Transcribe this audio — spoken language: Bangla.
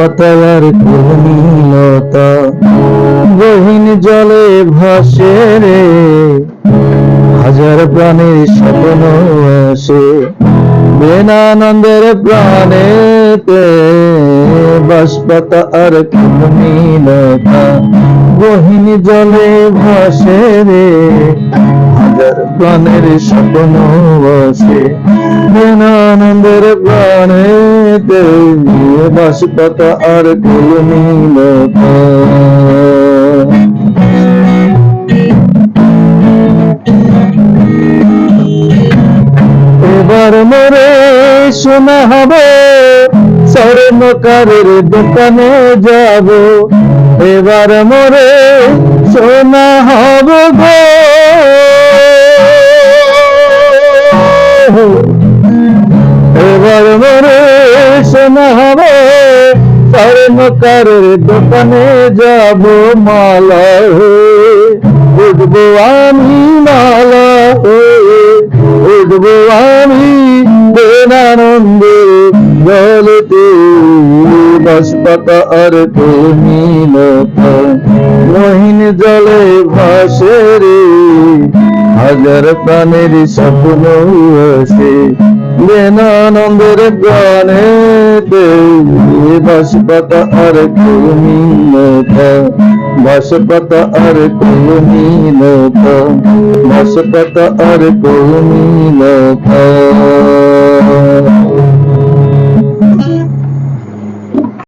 পাতার কুমিলতা গহীন জলে ভাসে রে, হাজার প্রাণের স্বপ্ন আসে। বেনানন্দের প্রাণেতে বাসপাতা আর কুমিলতা গহীন জলে ভাসে রে, হাজার প্রাণের স্বপ্ন আসে। বেনানন্দের আর এবার মরে শোনা হবে, স্বর্ণকারের দোকানে যাব। এবার মরে শোনা হবে গো। এবার মরে শোনা হবে? স্বর্ণকারের দোকানে যাব মালা হয়ে উঠবো আমি মালা হয়ে উঠবো আমি বেনানন্দে জলতে। বাসপাতা আর কুমিলতা মহিন জলে ভাসে রে। হাজার প্রাণের স্বপ্ন আসে বেনানন্দের প্রাণে বাসপাতা আর কুমিলতা বাসপাতা আর কুমিলতা বাসপাতা আর কুমিলতা